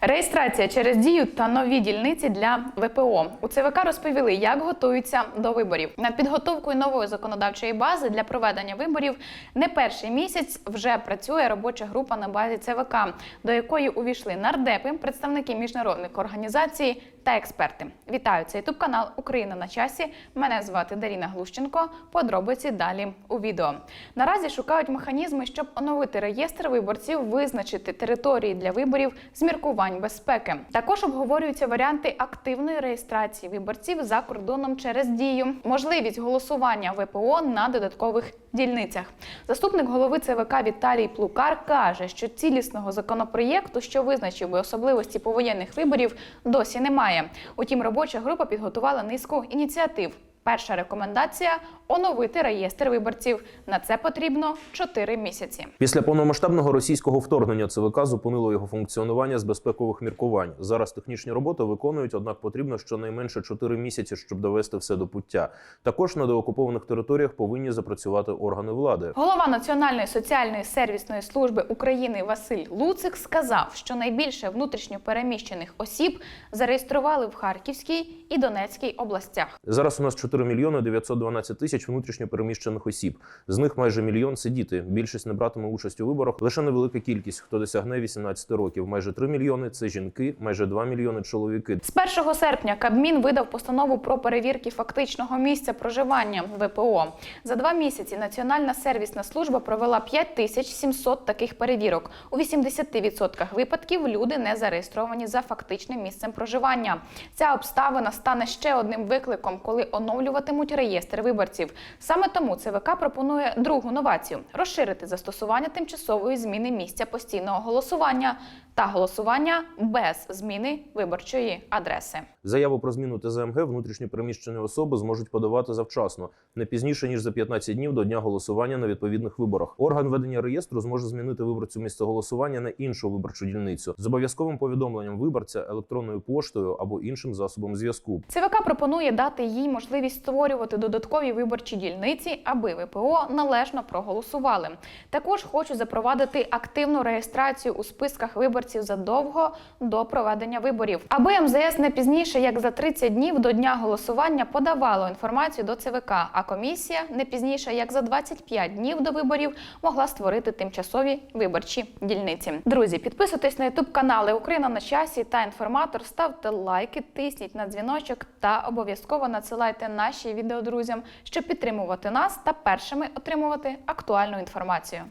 Реєстрація через дію та нові дільниці для ВПО у ЦВК розповіли, як готуються до виборів. Над підготовкою нової законодавчої бази для проведення виборів не перший місяць вже працює робоча група на базі ЦВК, до якої увійшли нардепи, представники міжнародних організацій та експерти. Вітаю це ютуб канал Україна на часі. Мене звати Даріна Глущенко. Подробиці далі у відео. Наразі шукають механізми, щоб оновити реєстр виборців, визначити території для виборів з міркувань безпеки. Також обговорюються варіанти активної реєстрації виборців за кордоном через дію, можливість голосування ВПО на додаткових дільницях. Заступник голови ЦВК Віталій Плукар каже, що цілісного законопроєкту, що визначив би особливості повоєнних виборів, досі немає. Утім, робоча група підготувала низку ініціатив. Перша рекомендація оновити реєстр виборців. На це потрібно 4 місяці. Після повномасштабного російського вторгнення ЦВК зупинило його функціонування з безпекових міркувань. Зараз технічні роботи виконують, однак потрібно щонайменше 4 місяці, щоб довести все до пуття. Також на деокупованих територіях повинні запрацювати органи влади. Голова Національної соціальної сервісної служби України Василь Луцик сказав, що найбільше внутрішньо переміщених осіб зареєстрували в Харківській і Донецькій областях. Зараз у нас 4 мільйони 912 тисяч внутрішньо переміщених осіб. З них майже мільйон це діти. Більшість не братиме участь у виборах. Лише невелика кількість, хто досягне 18 років. Майже 3 мільйони це жінки, майже 2 мільйони чоловіки. З 1 серпня Кабмін видав постанову про перевірки фактичного місця проживання ВПО. За два місяці Національна сервісна служба провела 5700 таких перевірок. У 80% випадків люди не зареєстровані за фактичним місцем проживання. Ця обставина стане ще одним викликом, коли оновлюватимуть реєстр виборців. Саме тому ЦВК пропонує другу новацію розширити застосування тимчасової зміни місця постійного голосування та голосування без зміни виборчої адреси. Заяву про зміну ТЗМГ внутрішньо переміщені особи зможуть подавати завчасно, не пізніше ніж за 15 днів до дня голосування на відповідних виборах. Орган ведення реєстру зможе змінити виборцю місце голосування на іншу виборчу дільницю з обов'язковим повідомленням виборця електронною поштою або іншим засобом зв'язку. ЦВК пропонує дати їй можливість створювати додаткові виборчі дільниці, аби ВПО належно проголосували. Також хочуть запровадити активну реєстрацію у списках виборців задовго до проведення виборів, аби МЗС не пізніше як за 30 днів до дня голосування подавало інформацію до ЦВК, а комісія не пізніше як за 25 днів до виборів могла створити тимчасові виборчі дільниці. Друзі, підписуйтесь на ютуб канали Україна на часі та інформатор. Ставте лайки, тисніть на дзвіночок та обов'язково надсилайте наші відео друзям, щоб підтримувати нас та першими отримувати актуальну інформацію.